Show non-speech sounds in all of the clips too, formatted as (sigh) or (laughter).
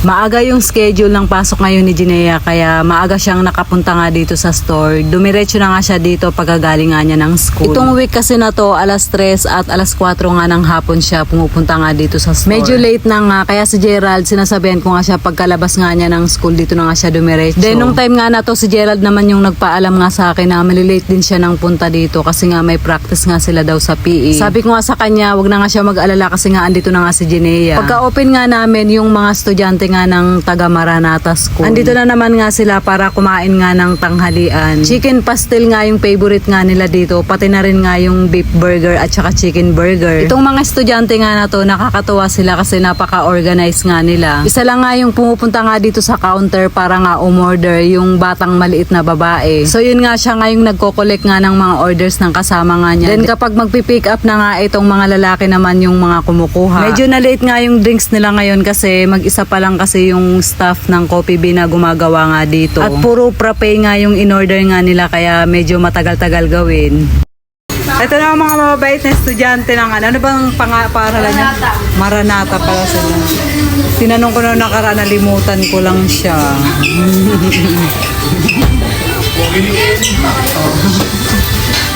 Maaga yung schedule ng pasok ngayon ni Jinea kaya maaga siyang nakapunta nga dito sa store. Dumiretso na nga siya dito pagkagaling nga niya ng school. Itong week kasi na to, alas 3 at alas 4 nga ng hapon siya pumupunta nga dito sa store. Medyo late na nga kaya si Gerald sinasabihan ko nga siya pagkalabas nga niya ng school dito na nga siya dumiretso. Then nung time nga na to si Gerald naman yung nagpaalam nga sa akin na malilate din siya ng punta dito kasi nga may practice nga sila daw sa PE. Sabi ko nga sa kanya, wag na nga siya mag-alala kasi nga andito na nga si Jinea. Pagka-open nga namin yung mga estudyante nga ng taga Maranata School. Andito na naman nga sila para kumain nga ng tanghalian. Chicken pastel nga yung favorite nga nila dito, pati na rin nga yung beef burger at saka chicken burger. Itong mga estudyante nga na to, nakakatuwa sila kasi napaka-organized nga nila. Isa lang nga yung pumupunta nga dito sa counter para nga umorder yung batang maliit na babae. So yun nga siya nga yung nagko-collect nga ng mga orders ng kasama nga niya. Then kapag magpi-pick up na nga itong mga lalaki naman yung mga kumukuha. Medyo na late nga yung drinks nila ngayon kasi mag-isa pa lang kasi yung staff ng Coffee Bean na gumagawa nga dito. At puro frappe nga yung in-order nga nila kaya medyo matagal-tagal gawin. Ito na ang mga mababait na estudyante ng ano. Ano bang pang paaralan niya? Maranata pala sila. Tinanong ko na nakaraan, nalimutan ko lang siya. (laughs)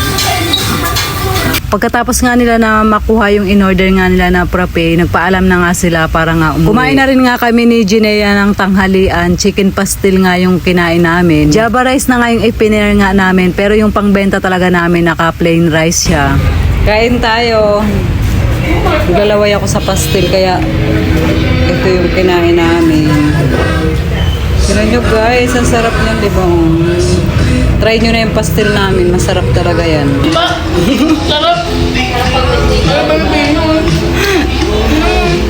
Pagkatapos nga nila na makuha yung in-order nga nila na frappe, nagpaalam na nga sila para nga umuwi. Kumain na rin nga kami ni Jinea ng tanghalian. Chicken pastil nga yung kinain namin. Java rice na nga yung ipinare nga namin, pero yung pangbenta talaga namin naka plain rice siya. Kain tayo. Galaway ako sa pastil, kaya ito yung kinain namin. Tignan nyo guys, ang sarap niyan, di ba? Try nyo na yung pastil namin, masarap talaga yan. Sarap.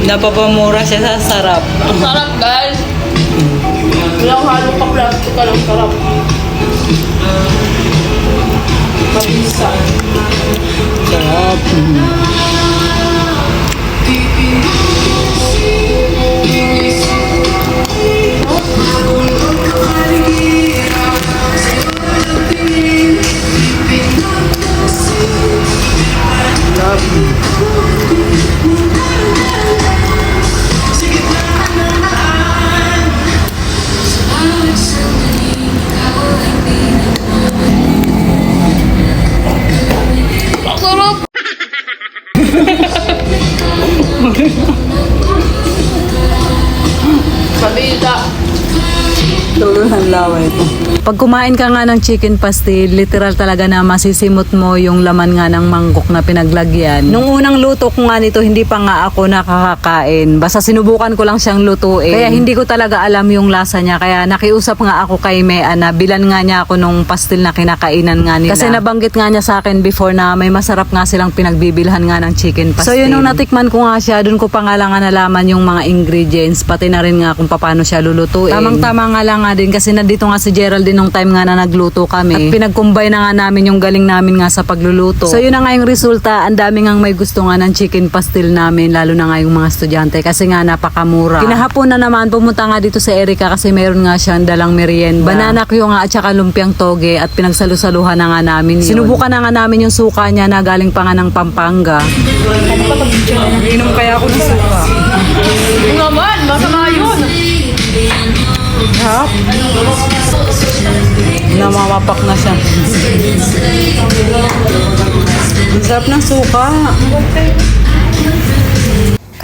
Napapamura siya sa sarap. Ang sarap, guys. Walang halo pa plastic, ang sarap. Mabilisan. Sarap. Ang Pag kumain ka nga ng chicken pastil, literal talaga na masisimot mo yung laman nga ng mangkok na pinaglagyan. Nung unang luto ko nga nito, hindi pa nga ako nakakakain. Basta sinubukan ko lang siyang lutuin. Kaya hindi ko talaga alam yung lasa niya. Kaya nakiusap nga ako kay Mea na bilan nga niya ako nung pastil na kinakainan nga nila. Kasi nabanggit nga niya sa akin before na may masarap nga silang pinagbibilhan nga ng chicken pastil. So yun nung natikman ko nga siya, dun ko pa nga lang nga nalaman yung mga ingredients, pati na rin nga kung paano siya lulutuin. Tamang-tama nga lang nga din kasi nandito nga si Geraldine nung time nga na nagluto kami. At pinagkumbay na nga namin yung galing namin nga sa pagluluto. So yun na nga yung resulta, ang dami nga may gusto nga ng chicken pastil namin, lalo na nga yung mga estudyante kasi nga napakamura. Kinahapon na naman, pumunta nga dito sa Erika kasi meron nga siyang dalang merienda. Banana Q nga at saka lumpiang toge at pinagsalusaluhan na nga namin yun. Sinubukan na nga namin yung suka niya na galing pa nga ng Pampanga. Inom kaya ako ng suka. Naman, masama. Namamapak na siya. Ang sarap ng suka.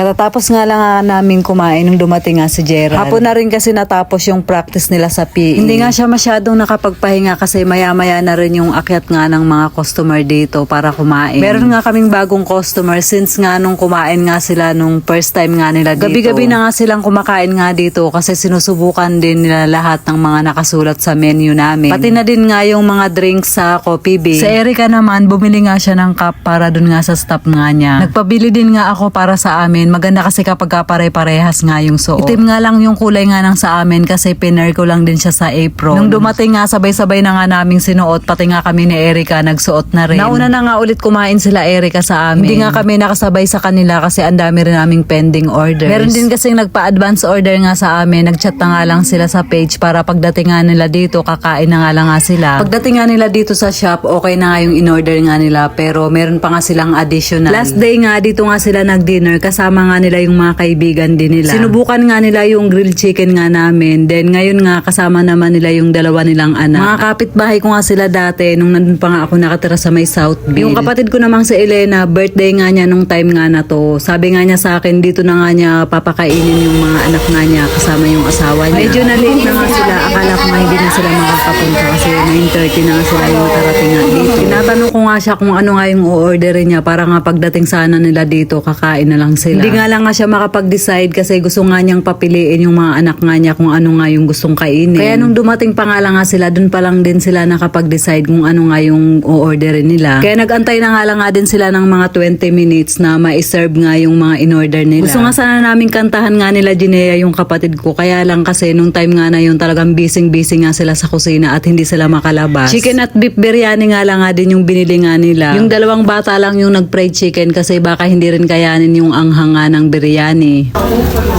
Katatapos nga lang nga namin kumain nung dumating nga si Gerald. Hapon na rin kasi natapos yung practice nila sa PE. Hindi nga siya masyadong nakapagpahinga kasi maya-maya na rin yung akyat nga ng mga customer dito para kumain. Meron nga kaming bagong customer since nga nung kumain nga sila nung first time nga nila dito. Gabi-gabi na nga silang kumakain nga dito kasi sinusubukan din nila lahat ng mga nakasulat sa menu namin. Pati na din nga yung mga drinks sa Coffee Bean. Sa Erica naman, bumili nga siya ng cup para dun nga sa staff nga niya. Nagpabili din nga ako para sa amin. Maganda kasi kapag ka pare-parehas nga yung suot. Itim nga lang yung kulay nga ng sa amin kasi piner ko lang din siya sa apron. Nung dumating nga, sabay-sabay na nga naming sinuot. Pati nga kami ni Erica nagsuot na rin. Nauna na nga ulit kumain sila Erica sa amin. Hindi nga kami nakasabay sa kanila kasi ang dami rin naming pending orders. Meron din kasing nagpa-advance order nga sa amin. Nagchat na nga lang sila sa page para pagdating nga nila dito, kakain na nga lang nga sila. Pagdating nga nila dito sa shop, okay na nga yung in-order nga nila pero meron pa nga silang additional. Last day nga, dito nga sila nag-dinner kasama kasama nga nila yung mga kaibigan din nila. Sinubukan nga nila yung grilled chicken nga namin. Then ngayon nga kasama naman nila yung dalawa nilang anak. Mga kapitbahay ko nga sila dati nung nandun pa nga ako nakatira sa may Southville. Yung kapatid ko namang si Elena, birthday nga niya nung time nga na to. Sabi nga niya sa akin, dito na nga niya papakainin yung mga anak na niya kasama yung asawa niya. Medyo na late na nga sila. Akala ko nga hindi na sila makakapunta kasi 9.30 na nga sila yung nakarating nga dito. Tinatanong ko nga siya kung ano nga yung o-orderin niya para nga pagdating sana nila dito, kakain na lang sila. Hindi nga lang nga siya makapag-decide kasi gusto nga niyang papiliin yung mga anak nga niya kung ano nga yung gustong kainin. Kaya nung dumating pa nga lang nga sila, dun pa lang din sila nakapag-decide kung ano nga yung o-orderin nila. Kaya nagantay na nga lang nga din sila ng mga 20 minutes na ma-serve nga yung mga in-order nila. Gusto nga sana namin kantahan nga nila Jinea yung kapatid ko. Kaya lang kasi nung time nga na yun talagang busy-busy nga sila sa kusina at hindi sila makalabas. Chicken at beef biryani nga lang nga din yung binili nga nila. Yung dalawang bata lang yung nag-fried chicken kasi baka hindi rin kayanin yung anghang nga ng biryani.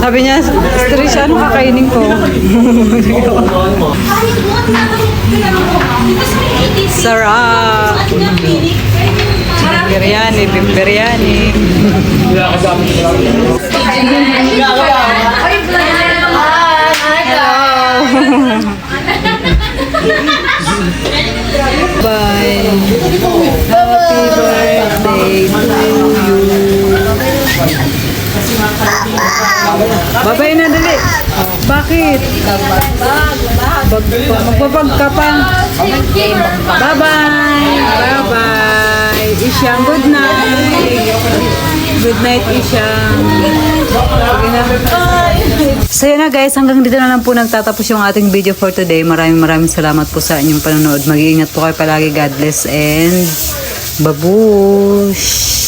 Sabi niya, Trish, ano kakainin ko? Sarap! Biryani, biryani. Bye. Happy birthday to you. Babay na dali. Bakit? Bag, magbabag ka pa. Bye-bye. Bye-bye. Isyang, good night. Good night, Isyang. So yun na guys, hanggang dito na lang po nagtatapos yung ating video for today. Maraming maraming salamat po sa inyong panonood. Mag-iingat po kayo palagi. God bless and babush!